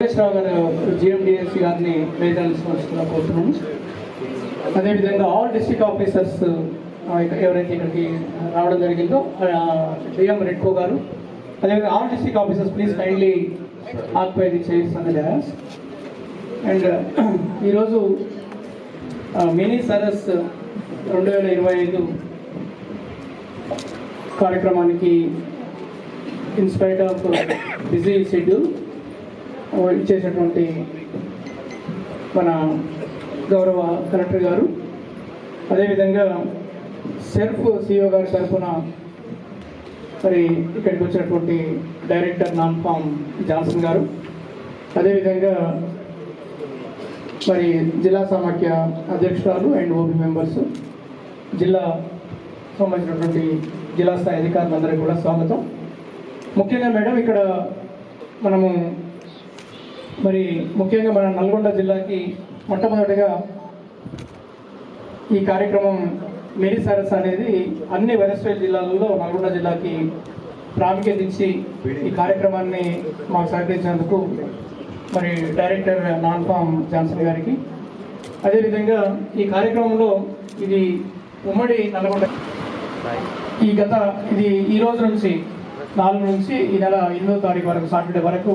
రావు గారు జిఎండిఎస్సి గారిని వేదాల్సిన కోరుతున్నాము అదేవిధంగా ఆల్ డిస్ట్రిక్ట్ ఆఫీసర్స్ ఎవరైతే ఇక్కడికి రావడం జరిగిందో డిఎం రెడ్కో గారు. అదేవిధంగా all district officers please kindly occupy the chairs అన్న అండ్ ఈరోజు మినీ సరస్ రెండు వేల ఇరవై ఐదు కార్యక్రమానికి ఇన్స్పైట్ ఆఫ్ బిజీ షెడ్యూల్ ఇచ్చేసినటువంటి మన గౌరవ కలెక్టర్ గారు. అదేవిధంగా సెల్ఫ్ సిఇఓ గారి తరఫున మరి ఇక్కడికి వచ్చినటువంటి డైరెక్టర్ నాన్ ఫామ్ జాన్సన్ గారు. అదేవిధంగా మరి జిల్లా సమాఖ్య అధ్యక్షురాలు అండ్ ఓబీ మెంబర్స్ జిల్లా సంబంధించినటువంటి జిల్లా స్థాయి అధికారులందరికీ కూడా స్వాగతం. ముఖ్యంగా మేడం ఇక్కడ మనము మరి ముఖ్యంగా మన నల్గొండ జిల్లాకి మొట్టమొదటిగా ఈ కార్యక్రమం మెరీ సరస్ అనేది అన్ని వెనస్వేల్ జిల్లాలలో నల్గొండ జిల్లాకి ప్రాముఖ్యత ఇచ్చి ఈ కార్యక్రమాన్ని మాకు సహకరించినందుకు మరి డైరెక్టర్ నాన్ఫామ్ జాన్సన్ గారికి. అదేవిధంగా ఈ కార్యక్రమంలో ఇది ఉమ్మడి నల్గొండ ఈ గత ఇది ఈ రోజు నుంచి నాలుగు నుంచి ఈ నెల ఎనిమిదో తారీఖు వరకు సాటర్డే వరకు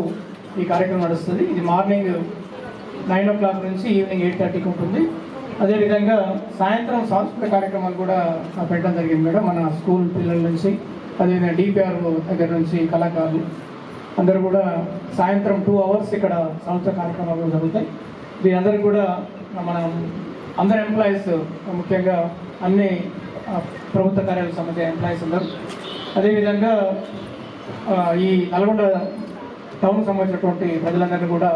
ఈ కార్యక్రమం నడుస్తుంది. ఇది మార్నింగ్ నైన్ ఓ క్లాక్ నుంచి ఈవినింగ్ ఎయిట్ థర్టీకి ఉంటుంది. అదేవిధంగా సాయంత్రం సాంస్కృతిక కార్యక్రమాలు కూడా పెట్టడం జరిగింది మేడం. మన స్కూల్ పిల్లల నుంచి అదేవిధంగా డిపిఆర్ దగ్గర నుంచి కళాకారులు అందరూ కూడా సాయంత్రం టూ అవర్స్ ఇక్కడ సంస్థ కార్యక్రమాలు జరుగుతాయి. దీనందరూ కూడా మనం అందరు ఎంప్లాయీస్ ముఖ్యంగా అన్ని ప్రభుత్వ కార్యాలయాలకు సంబంధించిన ఎంప్లాయీస్ అందరూ. అదేవిధంగా ఈ నల్గొండ టౌన్ సంబంధించినటువంటి ప్రజలందరినీ కూడా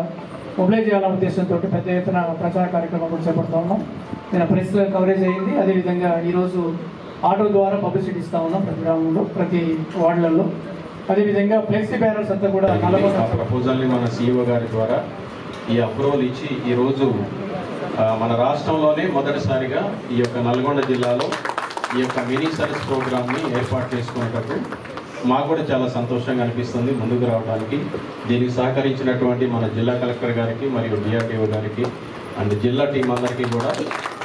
మొబిలైజ్ చేయాలనే ఉద్దేశంతో పెద్ద ఎత్తున ప్రచార కార్యక్రమం కూడా చేపడతా ఉన్నాం. నేను ప్రెస్ కవరేజ్ అయ్యింది అదేవిధంగా ఈరోజు ఆటో ద్వారా పబ్లిసిటీ ఇస్తా ఉన్నాం ప్రతి గ్రామంలో ప్రతి వార్డులలో. అదేవిధంగా ఫ్లెక్సీ బ్యానర్స్ అంతా కూడా ప్రపోజల్ని మన సీఈఓ గారి ద్వారా ఈ అప్రూవల్ ఇచ్చి ఈరోజు మన రాష్ట్రంలోనే మొదటిసారిగా ఈ యొక్క నల్గొండ జిల్లాలో ఈ యొక్క మినీ సర్వీస్ ప్రోగ్రామ్ని ఏర్పాటు చేసుకునేటప్పుడు మాకు కూడా చాలా సంతోషంగా అనిపిస్తుంది ముందుకు రావడానికి. దీనికి సహకరించినటువంటి మన జిల్లా కలెక్టర్ గారికి మరియు డిఆర్డిఓ గారికి అండ్ జిల్లా టీం అందరికీ కూడా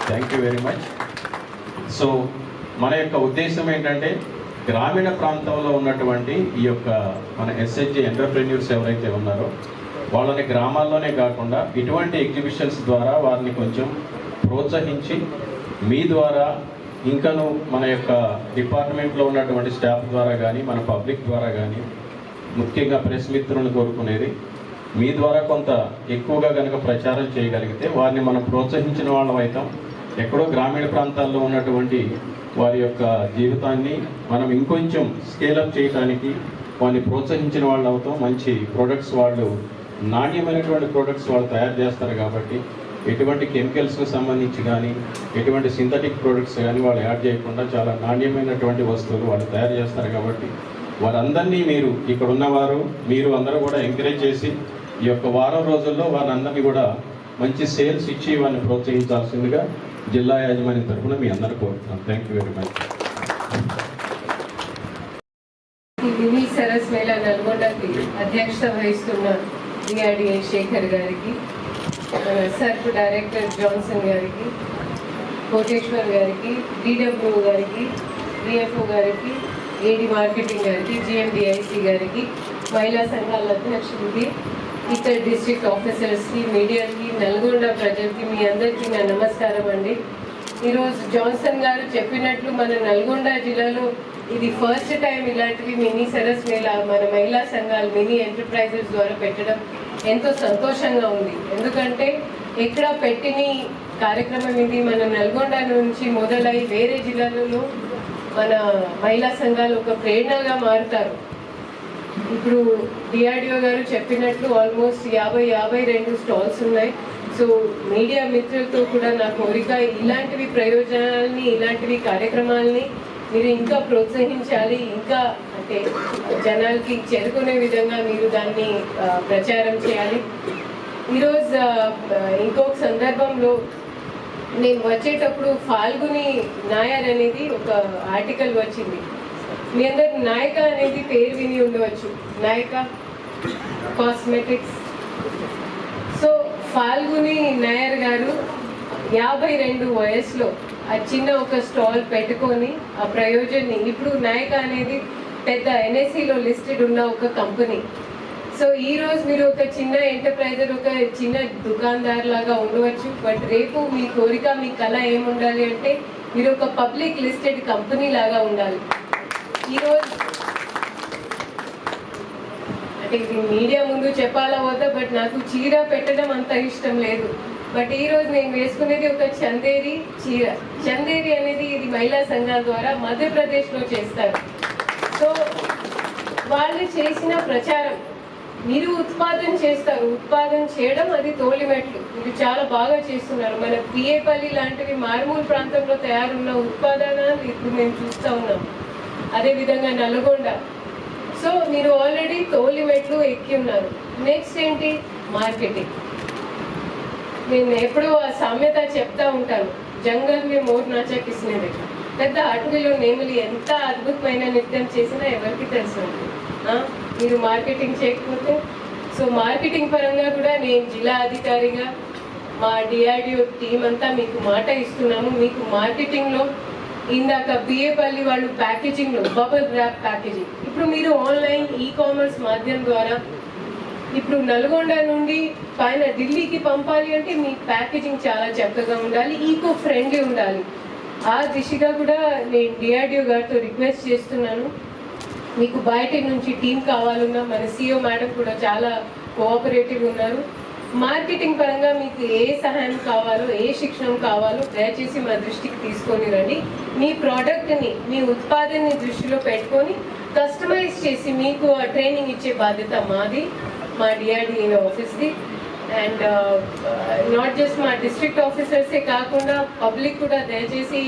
thank you very much so మన యొక్క ఉద్దేశం ఏంటంటే గ్రామీణ ప్రాంతంలో ఉన్నటువంటి ఈ యొక్క మన ఎస్హెచ్జి ఎంటర్ప్రెన్యూర్స్ ఎవరైతే ఉన్నారో వాళ్ళని గ్రామాల్లోనే కాకుండా ఇటువంటి ఎగ్జిబిషన్స్ ద్వారా వారిని కొంచెం ప్రోత్సహించి మీ ద్వారా ఇంకాను మన యొక్క డిపార్ట్మెంట్లో ఉన్నటువంటి స్టాఫ్ ద్వారా కానీ మన పబ్లిక్ ద్వారా కానీ ముఖ్యంగా ప్రెస్ మిత్రులను కోరుకునేది మీ ద్వారా కొంత ఎక్కువగా కనుక ప్రచారం చేయగలిగితే వారిని మనం ప్రోత్సహించిన వాళ్ళం అవుతాం ఎక్కడో గ్రామీణ ప్రాంతాల్లో ఉన్నటువంటి వారి యొక్క జీవితాన్ని మనం ఇంకొంచెం స్కేలప్ చేయడానికి వారిని ప్రోత్సహించిన వాళ్ళు అవుతాం. మంచి ప్రొడక్ట్స్ వాళ్ళు నాణ్యమైనటువంటి ప్రొడక్ట్స్ వాళ్ళు తయారు చేస్తారు కాబట్టి ఎటువంటి కెమికల్స్కి సంబంధించి కానీ ఎటువంటి సింథటిక్ ప్రొడక్ట్స్ కానీ వాళ్ళు యాడ్ చేయకుండా చాలా నాణ్యమైనటువంటి వస్తువులు వాళ్ళు తయారు చేస్తారు కాబట్టి వారందరినీ మీరు ఇక్కడ ఉన్నవారు మీరు అందరూ కూడా ఎంకరేజ్ చేసి ఈ యొక్క వారం రోజుల్లో వారందరినీ కూడా మంచి సేల్స్ ఇచ్చి వారిని ప్రోత్సహించాల్సిందిగా జిల్లా యాజమాన్యం తరఫున మీ అందరూ కోరుతున్నాను thank you very much mini Saras Mela నల్గొండకి అధ్యక్షత వహిస్తున్న డిఆర్డిఏ శేఖర్ గారికి సర్ఫ్ డైరెక్టర్ జాన్సన్ గారికి కోటేశ్వర్ గారికి డిడబ్ల్యూ గారికి డిఎఫ్ఓ గారికి ఏడి మార్కెటింగ్ గారికి జిఎండిఐసి గారికి మహిళా సంఘాల అధ్యక్షులకి ఇతర డిస్ట్రిక్ట్ ఆఫీసర్స్కి మీడియాకి నల్గొండ ప్రజలకి మీ అందరికీ నా నమస్కారం అండి. ఈరోజు జాన్సన్ గారు చెప్పినట్లు మన నల్గొండ జిల్లాలో ఇది ఫస్ట్ టైం ఇలాంటివి మినీ సెరస్ మేళ మన మహిళా సంఘాలు మినీ ఎంటర్ప్రైజెస్ ద్వారా పెట్టడం ఎంతో సంతోషంగా ఉంది. ఎందుకంటే ఎక్కడ పెట్టిన కార్యక్రమం ఇది మన నల్గొండ నుంచి మొదలై వేరే జిల్లాలలో మన మహిళా సంఘాలు ఒక ప్రేరణగా మారుతారు. ఇప్పుడు డిఆర్డిఓ గారు చెప్పినట్లు ఆల్మోస్ట్ యాభై యాభై రెండు స్టాల్స్ ఉన్నాయి. సో మీడియా మిత్రులతో కూడా నా కోరిక ఇలాంటివి ప్రయోజనాలని ఇలాంటివి కార్యక్రమాలని మీరు ఇంకా ప్రోత్సహించాలి ఇంకా అంటే జనాలకి చేరుకునే విధంగా మీరు దాన్ని ప్రచారం చేయాలి. ఈరోజు ఇంకొక సందర్భంలో నేను వచ్చేటప్పుడు ఫాల్గుని నాయర్ అనేది ఒక ఆర్టికల్ వచ్చింది. మీ అందరు నాయక అనేది పేరు విని ఉండవచ్చు. నాయక కాస్మెటిక్స్ సో ఫాల్గుని నాయర్ గారు యాభై రెండు వయసులో ఆ చిన్న ఒక స్టాల్ పెట్టుకొని ఆ ప్రయోజన్ని ఇప్పుడు నాయక అనేది పెద్ద ఎన్ఎస్సిలో లిస్టెడ్ ఉన్న ఒక కంపెనీ. సో ఈ రోజు మీరు ఒక చిన్న ఎంటర్ప్రైజర్ ఒక చిన్న దుకాణదార్ లాగా ఉండవచ్చు. బట్ రేపు మీ కోరిక మీ కళ ఏముండాలి అంటే మీరు ఒక పబ్లిక్ లిస్టెడ్ కంపెనీ లాగా ఉండాలి. ఈరోజు అంటే ఇది మీడియా ముందు చెప్పాలా వద్దా? బట్ నాకు చీర పెట్టడం అంత ఇష్టం లేదు. బట్ ఈ రోజు నేను వేసుకునేది ఒక చందేరి చీర. చందేరి అనేది ఇది మహిళా సంఘాల ద్వారా మధ్యప్రదేశ్లో చేస్తారు. సో వాళ్ళు చేసిన ప్రచారం మీరు ఉత్పాదన చేస్తారు. ఉత్పాదన చేయడం అది తోలిమెట్లు. మీరు చాలా బాగా చేస్తున్నారు. మన పిఏపల్లి లాంటివి మారుమూల ప్రాంతంలో తయారున్న ఉత్పాదనాలు ఇప్పుడు మేము చూస్తూ ఉన్నాం. అదేవిధంగా నల్గొండ. సో మీరు ఆల్రెడీ తోలి మెట్లు ఎక్కి ఉన్నారు. నెక్స్ట్ ఏంటి? మార్కెటింగ్ నేను ఎప్పుడూ ఆ సామెత చెప్తా ఉంటాను జంగల్ మీ మోర్ నాచా కిసినది పెద్ద అడవిలో నేములు ఎంత అద్భుతమైన నృత్యం చేసినా ఎవరికి తెలుసు మీరు మార్కెటింగ్ చేయకపోతే? సో మార్కెటింగ్ పరంగా కూడా నేను జిల్లా అధికారిగా మా డిఆర్డిఓ టీం అంతా మీకు మాట ఇస్తున్నాము. మీకు మార్కెటింగ్లో ఇందాక బిఏపల్లి వాళ్ళు ప్యాకేజింగ్లో బబుల్ గ్రాప్ ప్యాకేజింగ్ ఇప్పుడు మీరు ఆన్లైన్ ఈ కామర్స్ మాధ్యమం ద్వారా ఇప్పుడు నల్గొండ నుండి పైన ఢిల్లీకి పంపాలి అంటే మీ ప్యాకేజింగ్ చాలా చక్కగా ఉండాలి ఈకో ఫ్రెండ్లీ ఉండాలి. ఆ దిశగా కూడా నేను డిఆర్డిఓ గారితో రిక్వెస్ట్ చేస్తున్నాను. మీకు బయట నుంచి టీం కావాలన్నా మన సిఓ మేడం కూడా చాలా కోఆపరేటివ్ ఉన్నారు. మార్కెటింగ్ పరంగా మీకు ఏ సహాయం కావాలో ఏ శిక్షణ కావాలో దయచేసి మా దృష్టికి తీసుకొని రండి. మీ ప్రోడక్ట్ని మీ ఉత్పాదనని దృష్టిలో పెట్టుకొని కస్టమైజ్ చేసి మీకు ట్రైనింగ్ ఇచ్చే బాధ్యత మాది మా డిఆర్డిఏ ఆఫీస్ది. అండ్ నాట్ జస్ట్ మా డిస్ట్రిక్ట్ ఆఫీసర్సే కాకుండా పబ్లిక్ కూడా దయచేసి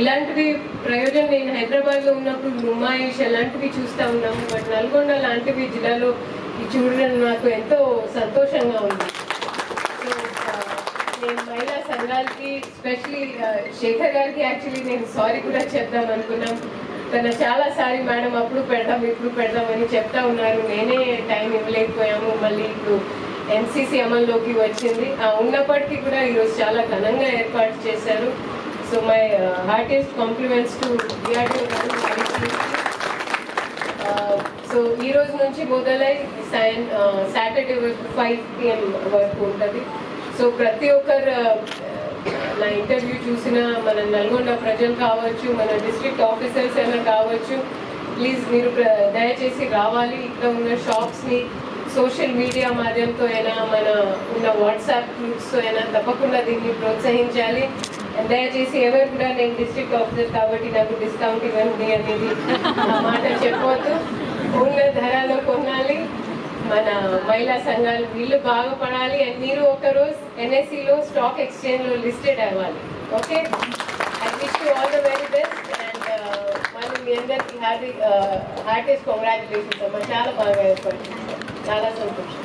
ఇలాంటివి ప్రయోజనం నేను హైదరాబాద్లో ఉన్నప్పుడు నుమాయిష్ అలాంటివి చూస్తూ ఉన్నాము. బట్ నల్గొండ లాంటివి జిల్లాలో చూడడం నాకు ఎంతో సంతోషంగా ఉంది. సో uh, నేను మహిళా సంఘాలకి స్పెషలీ uh, శేఖర్ గారికి యాక్చువల్లీ నేను సారీ కూడా చెప్దాం అనుకున్నాం. తన చాలా సారి మేడం అప్పుడు పెడదాం ఇప్పుడు పెడదాం అని చెప్తా ఉన్నారు. నేనే టైం ఇవ్వలేకపోయాము. మళ్ళీ ఇప్పుడు ఎన్సీసీ అమల్లోకి వచ్చింది. ఆ ఉన్నప్పటికీ కూడా ఈరోజు చాలా ఘనంగా ఏర్పాటు చేశారు. So my heartiest compliments to DRTO garu. So ఈ రోజు నుంచి మొదలై సైన్ సాటర్డే వరకు ఫైవ్ పిఎం వరకు ఉంటుంది. సో ప్రతి ఒక్కరు నా ఇంటర్వ్యూ చూసిన మన నల్గొండ ప్రజలు కావచ్చు మన డిస్ట్రిక్ట్ ఆఫీసర్స్ అయినా కావచ్చు ప్లీజ్ మీరు దయచేసి రావాలి. ఇక్కడ ఉన్న షాప్స్ని సోషల్ మీడియా మాధ్యమంతో అయినా మన ఉన్న వాట్సాప్ గ్రూప్స్తో అయినా తప్పకుండా దీన్ని ప్రోత్సహించాలి. దయచేసి ఎవరు కూడా నేను డిస్ట్రిక్ట్ ఆఫీసర్ కాబట్టి నాకు డిస్కౌంట్ ఇవ్వండి అనేది మాట చెప్పవద్దు ఉన్న ధరలో కొనాలి. మన మహిళా సంఘాలు వీళ్ళు బాగుపడాలి అండ్ మీరు ఒక రోజు ఎన్ఎస్సిలో స్టాక్ ఎక్స్చేంజ్లో లిస్టెడ్ అవ్వాలి. Okay? I wish you all the very best and మళ్ళీ మీ అందరికీ హ్యాపీ హ్యాపీస్ కంగ్రాచులేషన్స్ అమ్మా. చాలా బాగా ఏర్పడుతుంది చాలా సంతోషం.